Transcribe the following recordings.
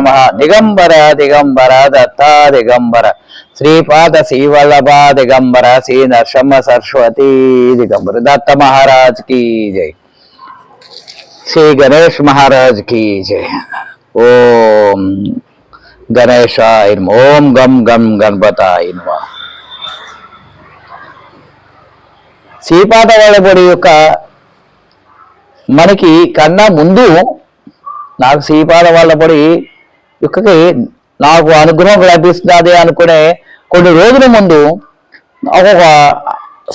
నమ దిగంబర దిగంబర దత్తా దిగంబర శ్రీపాద శ్రీవల్లభ దిగంబర శ్రీ నరసింహ సరస్వతి దిగంబర దత్త మహారాజ్కి జై శ్రీ గణేష్ మహారాజ్కి జై ఓం గణేశాయ ఓం గం గం గణపతాయ నమః. శ్రీపాద వాళ్ళబడి యొక్క మనకి కన్నా ముందు నాకు శ్రీపాద వాళ్ళబడి ఇక్కడికి నాకు అనుగ్రహం లభిస్తున్నది అనుకునే కొన్ని రోజుల ముందు ఒక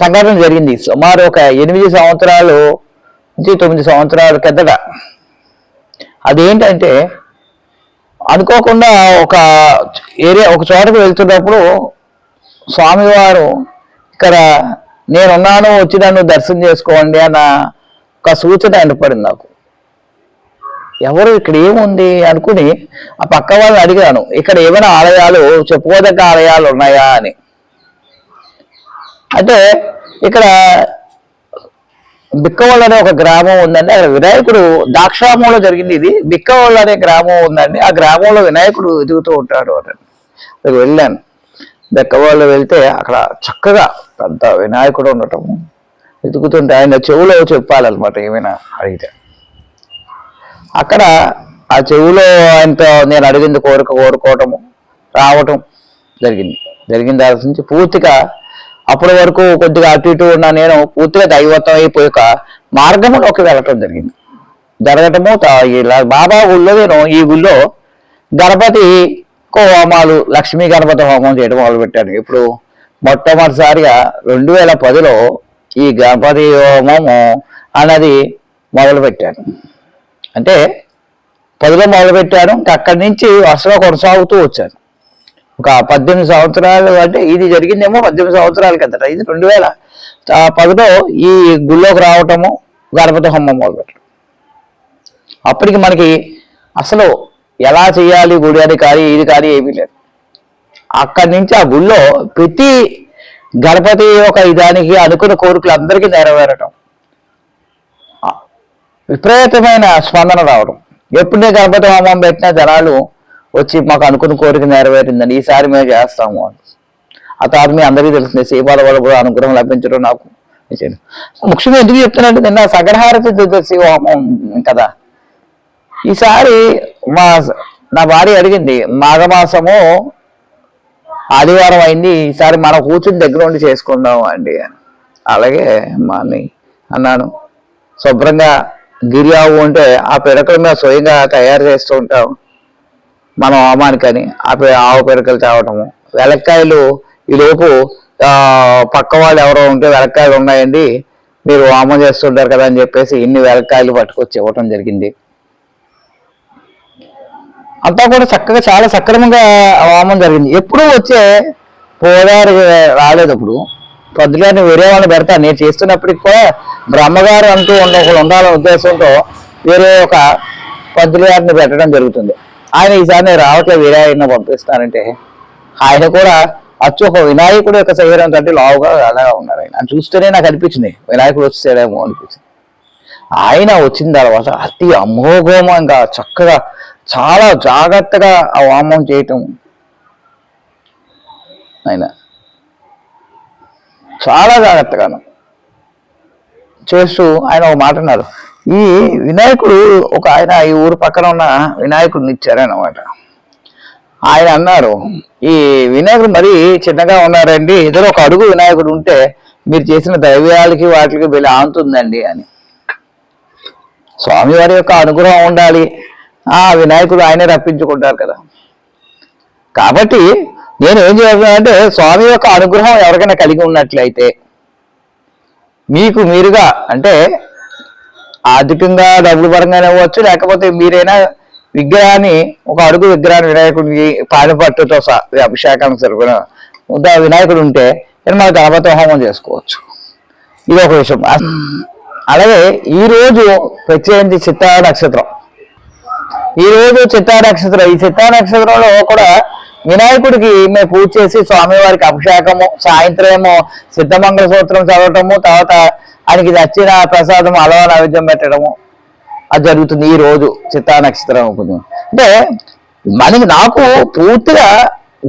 సంఘటన జరిగింది. సుమారు ఒక ఎనిమిది సంవత్సరాలు నుంచి తొమ్మిది సంవత్సరాల కిందట. అదేంటంటే అనుకోకుండా ఒక ఏరియా ఒక చోటకు వెళ్తున్నప్పుడు స్వామివారు ఇక్కడ నేనున్నాను వచ్చి నన్ను దర్శనం చేసుకోండి అన్న ఒక సూచన ఏర్పడింది నాకు. ఎవరు ఇక్కడ ఏముంది అనుకుని ఆ పక్క వాళ్ళని అడిగాను ఇక్కడ ఏమైనా ఆలయాలు చెప్పుకోదగ్గ ఆలయాలు ఉన్నాయా? అని. అంటే ఇక్కడ బిక్కవోళ్ళు అనే ఒక గ్రామం ఉందండి. అక్కడ వినాయకుడు దాక్షామంలో జరిగింది ఇది. బిక్కవాళ్ళు అనే గ్రామం ఉందండి. ఆ గ్రామంలో వినాయకుడు ఎదుగుతూ ఉంటాడు అని. అక్కడికి వెళ్ళాను. బిక్కవాళ్ళు వెళ్తే అక్కడ చక్కగా పెద్ద వినాయకుడు ఉండటం ఎదుగుతుంటే ఆయన చెవులో చెప్పాలన్నమాట ఏమైనా అడిగితే. అక్కడ ఆ చెవులో ఆయనతో నేను అడిగింది కోరిక కోరుకోవటము రావటం జరిగింది. జరిగిన దాని నుంచి పూర్తిగా అప్పటి వరకు కొద్దిగా అటు ఇటు ఉన్న నేను పూర్తిగా దైవత్వం అయిపోయాక ఒక మార్గంలోకి వెళ్ళటం జరిగింది. జరగటము ఇలా బాబా గుళ్ళో నేను ఈ గుళ్ళో గణపతి హోమాలు లక్ష్మీ గణపతి హోమం చేయడం మొదలుపెట్టాను. ఇప్పుడు మొట్టమొదటిసారిగా రెండు వేల పదిలో ఈ గణపతి హోమము అన్నది మొదలుపెట్టాను. అంటే పదిలో మొదలుపెట్టాను ఇంకా అక్కడి నుంచి వరుసగా కొనసాగుతూ వచ్చాను ఒక పద్దెనిమిది సంవత్సరాలు అంటే ఇది జరిగిందేమో పద్దెనిమిది సంవత్సరాల కిందట. ఇది రెండు వేల పదిలో ఈ గుళ్ళోకి రావటము గణపతి హోమం మొదలుపెట్టడం. అప్పటికి మనకి అసలు ఎలా చేయాలి గుడి అని కానీ ఇది కానీ ఏమీ లేదు. అక్కడి నుంచి ఆ గుళ్ళో ప్రతి గణపతి ఒక ఇదానికి అనుకున్న కోరికలు అందరికీ నెరవేరటం. విపరీతమైన స్పందన రావడం. ఎప్పుడే గణపతి హోమం పెట్టినా జనాలు వచ్చి మాకు అనుకున్న కోరిక నెరవేరిందని ఈసారి మేము చేస్తాము అని. ఆ తర్వాత మీ అందరికీ తెలిసింది శ్రీపాద వల్ల కూడా అనుగ్రహం లభించడం నాకు ముఖ్యంగా ఎందుకు చెప్తున్నానంటే నిన్న సగరహారతి చతుర్దశి హోమం కదా. ఈసారి మా నా భార్య అడిగింది మాఘమాసము ఆదివారం అయింది ఈసారి మనం కూర్చుని దగ్గర ఉండి చేసుకుందాం అండి అని. అలాగే మా అన్నాను శుభ్రంగా గిరి ఆవు ఉంటే ఆ పిడకలు మేము స్వయంగా తయారు చేస్తూ ఉంటాం. మనం హోమానికని ఆ ఆవు పిడకలు తేవటము. వెలక్కాయలు ఈ లోపు పక్క వాళ్ళు ఎవరో ఉంటే వెలక్కాయలు ఉన్నాయండి మీరు వామం చేస్తుంటారు కదా అని చెప్పేసి ఇన్ని వెలక్కాయలు పట్టుకొచ్చి ఇవ్వటం జరిగింది. అంతా కూడా చక్కగా చాలా సక్రమంగా హోమం జరిగింది. ఎప్పుడూ వచ్చే పోదారు రాలేదు అప్పుడు. పొద్దుగానే వేరే వాళ్ళని పెడతా. నేను చేస్తున్నప్పటికి కూడా బ్రహ్మగారు అంటూ ఉన్న ఒకరు ఉండాలనే ఉద్దేశంతో వేరే ఒక పద్దులు గారిని పెట్టడం జరుగుతుంది. ఆయన ఈసారి నేను రావట్లేదు వేరే ఆయన పంపిస్తానంటే. ఆయన కూడా అచ్చు ఒక వినాయకుడు యొక్క శరీరం కంటే లావుగా అలాగా ఉన్నారు ఆయన. చూస్తేనే నాకు అనిపించింది వినాయకుడు వచ్చేసాడేమో అనిపించింది. ఆయన వచ్చిన తర్వాత అతి అమోఘమంగా చక్కగా చాలా జాగ్రత్తగా ఆ వామం చేయటం. ఆయన చాలా జాగ్రత్తగాను. చేస్తూ ఆయన ఒక మాట అన్నారు. ఈ వినాయకుడు ఒక ఆయన ఈ ఊరు పక్కన ఉన్న వినాయకుడిని ఇచ్చారన్నమాట ఆయన అన్నారు ఈ వినాయకుడు మరీ చిన్నగా ఉన్నారండి ఇద్దరు ఒక అడుగు వినాయకుడు ఉంటే మీరు చేసిన దైవ్యాలకి వాటికి వెళ్ళి ఆంతుందండి అని. స్వామివారి యొక్క అనుగ్రహం ఉండాలి. ఆ వినాయకుడు ఆయనే రప్పించుకుంటారు కదా. కాబట్టి నేను ఏం చేస్తున్నానంటే స్వామి యొక్క అనుగ్రహం ఎవరికైనా కలిగి ఉన్నట్లయితే మీకు మీరుగా అంటే ఆర్థికంగా డబ్బులు పరంగానే అవ్వచ్చు లేకపోతే మీరైనా విగ్రహాన్ని ఒక అడుగు విగ్రహాన్ని వినాయకుడికి పానిపట్టుతో సహా అభిషేకానికి సరిపోయిన వినాయకుడు ఉంటే నేను మన గణపతి హోమం చేసుకోవచ్చు. ఇది ఒక విషయం అలాగే ఈరోజు ప్రత్యేకించి చిత్తా నక్షత్రం. ఈ రోజు చిత్తా నక్షత్రం ఈ చిత్తా నక్షత్రంలో కూడా వినాయకుడికి మేము పూజ చేసి స్వామివారికి అభిషేకము సాయంత్రం ఏమో సిద్ధమంగళ సూత్రం చదవటము తర్వాత ఆయనకి నచ్చిన ప్రసాదం అలవా నైవేద్యం పెట్టడము. అది జరుగుతుంది ఈ రోజు చిత్తా నక్షత్రం కొంచెం అంటే మనకి నాకు పూర్తిగా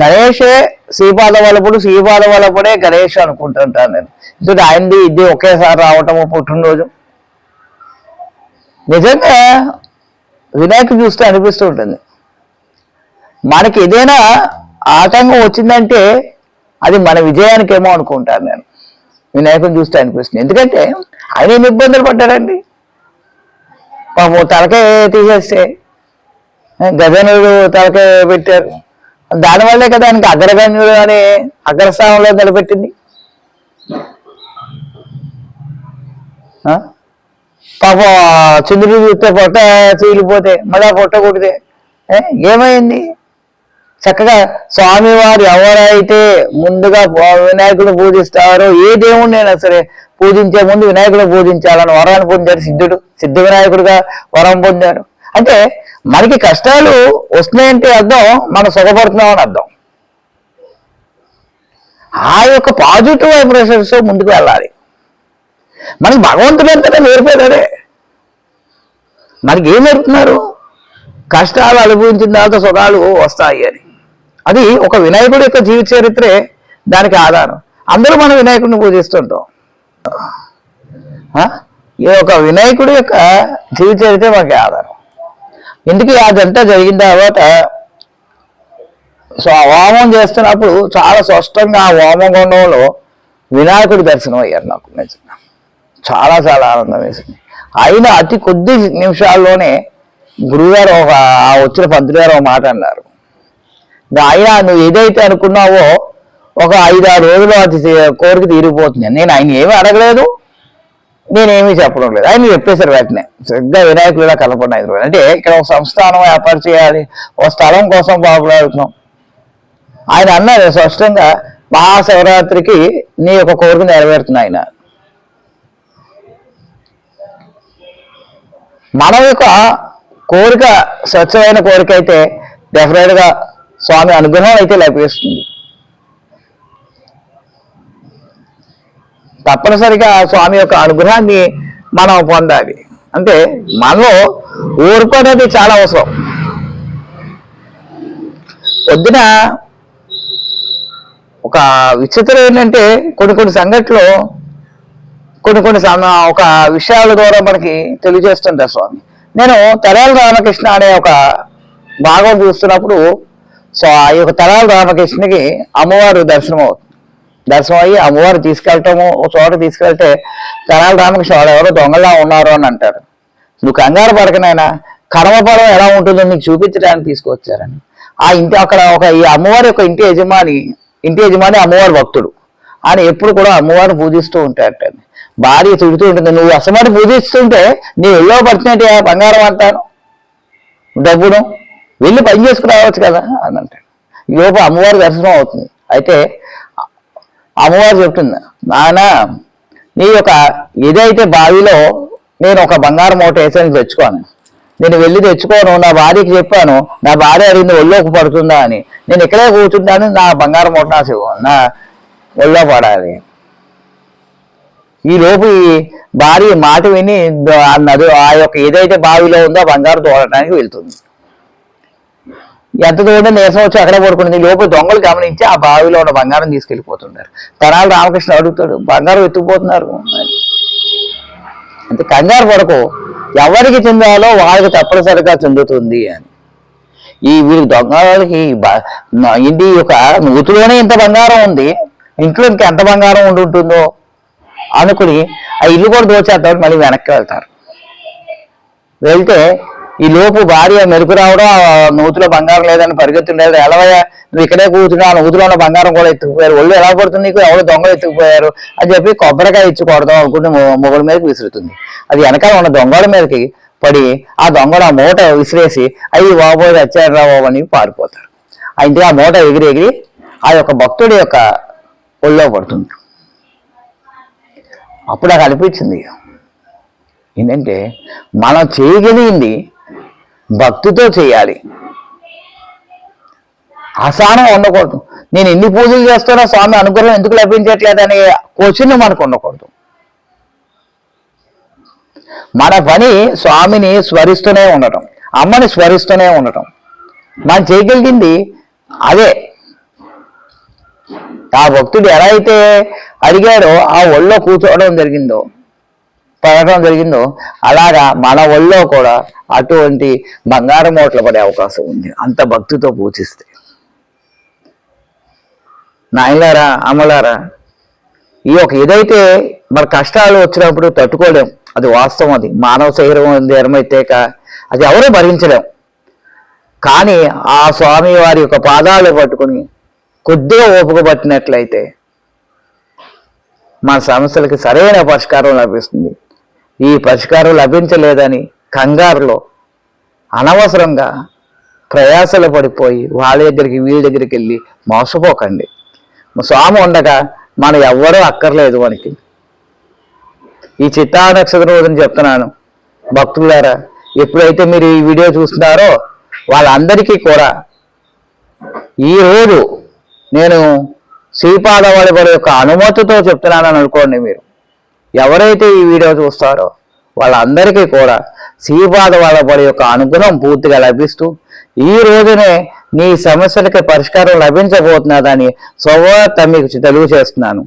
గణేషే శ్రీపాద వల్లపుడు శ్రీపాద వల్లపుడే గణేష్ అనుకుంటుంటాను నేను. ఎందుకంటే ఆయనది ఇది ఒకేసారి రావటము పుట్టినరోజు. నిజంగా వినాయకు చూస్తే అనిపిస్తూ ఉంటుంది. మనకి ఏదైనా ఆటంకం వచ్చిందంటే అది మన విజయానికేమో అనుకుంటాను నేను. వినాయకుని చూస్తే అనిపిస్తుంది. ఎందుకంటే ఆయన ఎన్ని ఇబ్బందులు పడ్డాడండి? పాపం తలకే తీసేస్తే. గజనుడు తలకే పెట్టారు. దానివల్లే కదా ఆయనకి అగ్రగణ్యుడు అని అగ్రస్థానంలో నిలబెట్టింది. పాప చంద్రుడు చూస్తే పొట్ట చీలిపోతే మళ్ళా పొట్ట కొడితే ఏమైంది? చక్కగా స్వామివారు ఎవరైతే ముందుగా వినాయకుడు పూజిస్తారో ఏ దేవుణ్ణైనా సరే పూజించే ముందు వినాయకుడు పూజించాలని వరాన్ని పొందాడు సిద్ధుడు. సిద్ధ వినాయకుడుగా వరం పొందాడు. అంటే మనకి కష్టాలు వస్తున్నాయంటే అర్థం మనం సుఖపడుతున్నామని అర్థం. ఆ యొక్క పాజిటివ్ వైబ్రేషన్స్ ముందుకు వెళ్ళాలి. మనకి భగవంతుడు అంతటా నేర్పాడే మనకి ఏం నేర్పుతున్నారు? కష్టాలు అనుభవించిన తర్వాత సుఖాలు వస్తాయి అని. అది ఒక వినాయకుడి యొక్క జీవిత చరిత్రే దానికి ఆధారం. అందరూ మనం వినాయకుడిని పూజిస్తుంటాం. ఆ? ఈ ఒక వినాయకుడి యొక్క జీవిత చరిత్ర మనకి ఆధారం. ఎందుకు అదంతా జరిగిన తర్వాత సో హోమం చేస్తున్నప్పుడు చాలా స్పష్టంగా ఆ హోమం గుండంలో వినాయకుడి దర్శనం అయ్యారు నాకు నిజంగా. చాలా చాలా ఆనందం వేసింది. అయినా అతి కొద్ది నిమిషాల్లోనే గురువుగారు ఒక వచ్చిన పంతులు గారు ఒక మాట అన్నారు. ఆయన నువ్వు ఏదైతే అనుకున్నావో ఒక ఐదారు రోజులు అది కోరిక తీరిపోతుంది నేను ఆయన ఏమీ అడగలేదు నేనేమీ చెప్పడం లేదు. ఆయన చెప్పేశారు వెంటనే. సరిగ్గా వినాయకులుగా కలపండి ఐదు రోజులు అంటే ఇక్కడ ఒక సంస్థానం ఏర్పాటు చేయాలి ఒక స్థలం కోసం బాగుపడుతున్నాం ఆయన అన్నారు స్పష్టంగా మహాశివరాత్రికి నీ యొక్క కోరిక నెరవేరుతున్నాయి ఆయన. మన యొక్క కోరిక స్వచ్ఛమైన కోరిక అయితే డెఫినెట్గా స్వామి అనుగ్రహం అయితే లభిస్తుంది. తప్పనిసరిగా స్వామి యొక్క అనుగ్రహాన్ని మనం పొందాలి. అంటే మనలో ఓర్పు అనేది చాలా అవసరం. పొద్దున ఒక విచిత్రం ఏంటంటే కొన్ని కొన్ని సంఘటనలు కొన్ని కొన్ని ఒక విషయాల ద్వారా మనకి తెలియజేస్తుంటారు స్వామి. నేను తెరాల రామకృష్ణ అనే ఒక భాగం చూస్తున్నప్పుడు సో ఆ యొక్క తరాల రామకృష్ణకి అమ్మవారు దర్శనం అవుతుంది. దర్శనం అయ్యి అమ్మవారు తీసుకెళ్ళటము ఒక చోట తీసుకెళ్తే తెరాల రామకృష్ణ వాడు ఎవరో దొంగలా ఉన్నారు అని అంటారు. నువ్వు కంగారు పడకనైనా కర్మఫలం ఎలా ఉంటుందో నీకు చూపించడానికి తీసుకొచ్చారని ఆ ఇంటి అక్కడ ఒక ఈ అమ్మవారి యొక్క ఇంటి యజమాని ఇంటి యజమాని అమ్మవారి భక్తుడు. ఆయన ఎప్పుడు కూడా అమ్మవారిని పూజిస్తూ ఉంటాడట భార్య తిడుతూ ఉంటుంది. నువ్వు అసమాన్ని పూజిస్తుంటే నీ ఎల్లో పడుతున్నట్టు బంగారం అంటాను. డబ్బును వెళ్ళి పని చేసుకుని రావచ్చు కదా అని అంటాడు. ఈ లోపు అమ్మవారి దర్శనం అవుతుంది. అయితే అమ్మవారు చెప్తుంది నాన్న నీ యొక్క ఏదైతే బావిలో నేను ఒక బంగారు మూట వేసానికి తెచ్చుకోను. నేను వెళ్ళి తెచ్చుకోను నా భార్యకి చెప్పాను నా భార్య అడిగింది ఒళ్ళోకి పడుతుందా అని. నేను ఇక్కడే కూర్చుంటాను నా బంగారు మూట నా నా ఒళ్ళో పడాలి. ఈ లోపు ఈ భార్య మాట విని ఆ నది ఆ యొక్క ఏదైతే బావిలో ఉందో బంగారు తోడటానికి వెళ్తుంది. ఎంత దూరం నీరసం వచ్చి అక్కడ పడుకుంటుంది లోపు దొంగలు గమనించి ఆ బావిలో ఉన్న బంగారం తీసుకెళ్ళిపోతున్నారు. తనాలు రామకృష్ణ అడుగుతాడు బంగారం ఎత్తుకుపోతున్నారు. అంటే కంగారు పడకు ఎవరికి చెందాలో వాళ్ళకి తప్పనిసరిగా చెందుతుంది అని. ఈ వీరి దొంగలకి బ- ఇంటి యొక్క నూతిలోనే ఇంత బంగారం ఉంది ఇంట్లో ఇంకెంత ఎంత బంగారం ఉండి ఉంటుందో? అనుకుని ఆ ఇల్లు కూడా దోచేద్దామని మళ్ళీ వెనక్కి వెళ్తారు. వెళ్తే ఈ లోపు భార్య మెరుపు రావడం ఆ నూతిలో బంగారం లేదని పరిగెత్తుండేది ఎలవయ్యా నువ్వు ఇక్కడే కూర్చున్నావు ఆ నూతిలో ఉన్న బంగారం కూడా ఎత్తుకుపోయారు. ఒళ్ళు ఎలా పడుతుంది నీకు? ఎవరు దొంగలు ఎత్తుకుపోయారు? అని చెప్పి కొబ్బరికాయ ఇచ్చి కొడదాం అనుకుంటే మొగుడు మీదకి విసురుతుంది. అది వెనకాల ఉన్న దొంగల మీదకి పడి ఆ దొంగలు ఆ మూట విసిరేసి అయ్యి బాబోయ్ వచ్చారు రా బాబు అని పారిపోతారు. అయితే ఆ మూట ఎగిరి ఎగిరి ఆ యొక్క భక్తుడి యొక్క ఒళ్ళో పడుతుంది. అప్పుడు నాకు అనిపించింది. ఏంటంటే మనం చేయగలిగింది భక్తితో చేయాలి. అసహనం ఉండకూడదు. నేను ఎన్ని పూజలు చేస్తున్నా స్వామి అనుగ్రహం ఎందుకు లభించట్లేదు అనే క్వశ్చన్ మనకు ఉండకూడదు. మన పని స్వామిని స్మరిస్తూనే ఉండటం అమ్మని స్మరిస్తూనే ఉండటం. మనం చేయగలిగింది అదే ఆ భక్తుడు ఎలా అయితే అడిగాడో ఆ ఒళ్ళో కూర్చోవడం జరిగిందో పడటం జరిగిందో అలాగా మన ఒళ్ళో కూడా అటువంటి బంగారం ఓట్లు పడే అవకాశం ఉంది. అంత భక్తితో పూజిస్తే. నాయలారా అమ్మలారా ఈ ఒక ఏదైతే మన కష్టాలు వచ్చినప్పుడు తట్టుకోలేం. అది వాస్తవం అది. మానవ శరీరం ధర్మైతేక అది ఎవరూ భరించలేం. కానీ ఆ స్వామి వారి యొక్క పాదాలు పట్టుకుని కొద్దిగా ఓపిక పట్టినట్లయితే మన సమస్యలకి సరైన పరిష్కారం లభిస్తుంది. ఈ పరిష్కారం లభించలేదని కంగారులో అనవసరంగా ప్రయాసలు పడిపోయి వాళ్ళ దగ్గరికి వీళ్ళ దగ్గరికి వెళ్ళి మోసపోకండి. స్వామి ఉండగా మనం ఎవ్వరూ అక్కర్లేదు మనకి. ఈ చిత్తా నక్షత్రం రోజున చెప్తున్నాను భక్తులారా ఎప్పుడైతే మీరు ఈ వీడియో చూస్తున్నారో వాళ్ళందరికీ కూడా ఈ నేను శ్రీపాద వారి యొక్క అనుమతితో చెప్తున్నానని అనుకోండి మీరు. ఎవరైతే ఈ వీడియో చూస్తారో వాళ్ళందరికీ కూడా శ్రీపాద వాళ్ళ యొక్క అనుగ్రహం పూర్తిగా లభిస్తూ ఈ రోజునే నీ సమస్యలకి పరిష్కారం లభించబోతున్నదని స్వవార్త మీకు తెలియజేస్తున్నాను.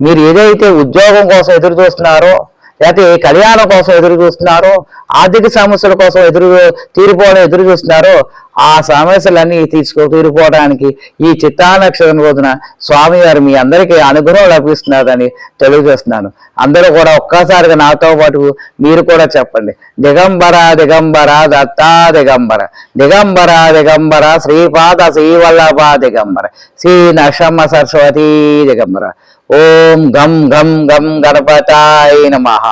మీరు ఏదైతే ఉద్యోగం కోసం ఎదురు చూస్తున్నారో లేకపోతే ఏ కళ్యాణం కోసం ఎదురు చూస్తున్నారో ఆర్థిక సమస్యల కోసం ఎదురు తీరిపోవడం ఎదురు చూస్తున్నారో ఆ సమస్యలన్నీ తీసుకో తీరిపోవడానికి ఈ చిత్తానక్షరం రోజున స్వామివారు మీ అందరికీ అనుగ్రహం లభిస్తున్నారని తెలియజేస్తున్నాను. అందరూ కూడా ఒక్కసారిగా నాతో పాటు మీరు కూడా చెప్పండి. దిగంబర దిగంబర దత్తా దిగంబర. దిగంబర దిగంబర శ్రీపాద శ్రీవల్లభ దిగంబర. శ్రీ నషమ్మ సరస్వతి దిగంబర. ఓం గం గం గం గణపతాయ నమః.